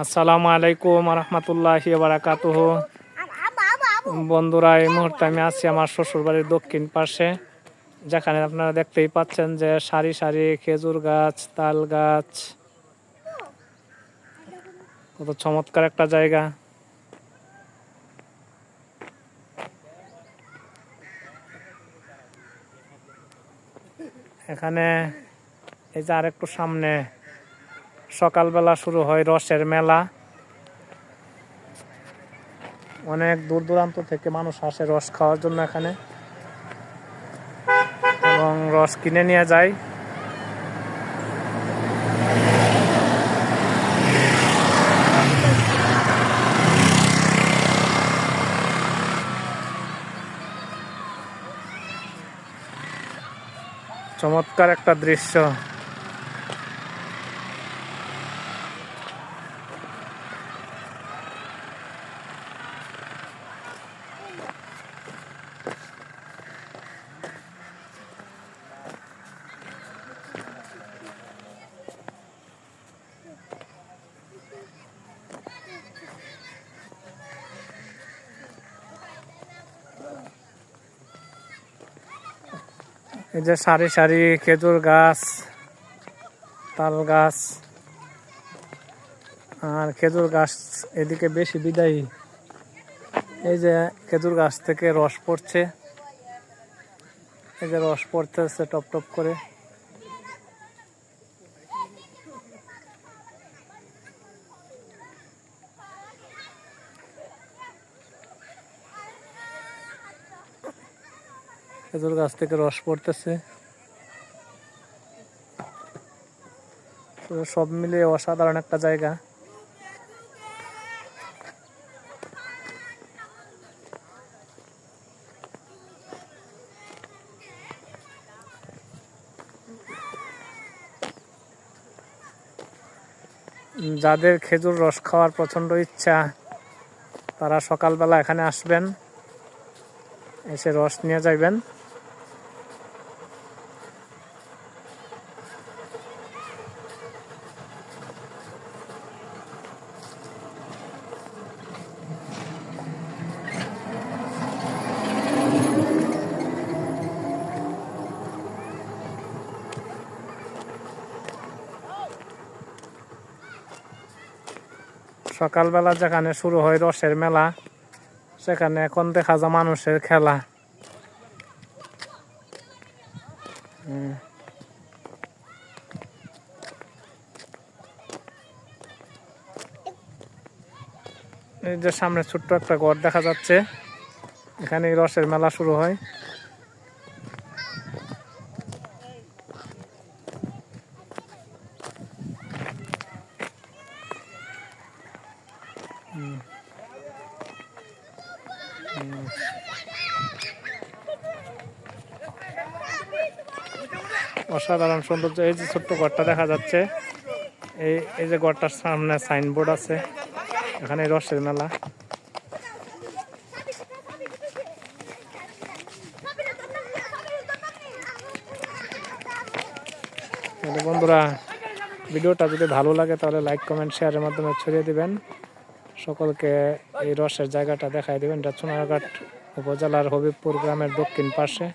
আসসালামু আলাইকুম রহমতুল্লাহি বারাকাতুহ। বন্ধুরা, এই মুহূর্তে আমি আছি আমার শ্বশুরবাড়ির দক্ষিণ পাশে, যেখানে আপনারা দেখতেই পাচ্ছেন যে সারি সারি খেজুর গাছ, তাল গাছ, কত চমৎকার একটা জায়গা। এখানে এই যে আরেকটু সামনে সকালবেলা শুরু হয় রসের মেলা। অনেক দূর দূরান্ত থেকে মানুষ আসে রস খাওয়ার জন্য এখানে। এবং রস কিনে নিয়ে যায়। চমৎকার একটা দৃশ্য। এই যে সারি সারি খেজুর গাছ, তাল গাছ, আর খেজুর গাছ এদিকে বেশি বিদায়ী। এই যে খেজুর গাছ থেকে রস পড়ছে। এই যে রস পড়তেছে টপ টপ করে। খেজুর গাছ থেকে রস পড়তেছে। সব মিলিয়ে অসাধারণ একটা জায়গা। যাদের খেজুর রস খাওয়ার প্রচণ্ড ইচ্ছা, তারা সকালবেলা এখানে আসবেন, এসে রস নিয়ে যাইবেন। সকালবেলা যেখানে শুরু হয় রসের মেলা, সেখানে এখন দেখা যায় মানুষের খেলা। এই যে সামনে ছোট্ট একটা ঘর দেখা যাচ্ছে এখানে রসের মেলা শুরু হয় অসাধারণ সৌন্দর্য, এই যে ছোট্ট ঘরটা দেখা যাচ্ছে। এই এই যে ঘরটার সামনে সাইনবোর্ড আছে, এখানে রসের মেলা। বন্ধুরা, ভিডিওটা যদি ভালো লাগে তাহলে লাইক কমেন্ট শেয়ারের মাধ্যমে ছড়িয়ে দিবেন। সকলকে এই রসের জায়গাটা দেখাই দেবেন। এটা সোনারঘাট উপজেলার হবিবপুর গ্রামের দক্ষিণ পাশে।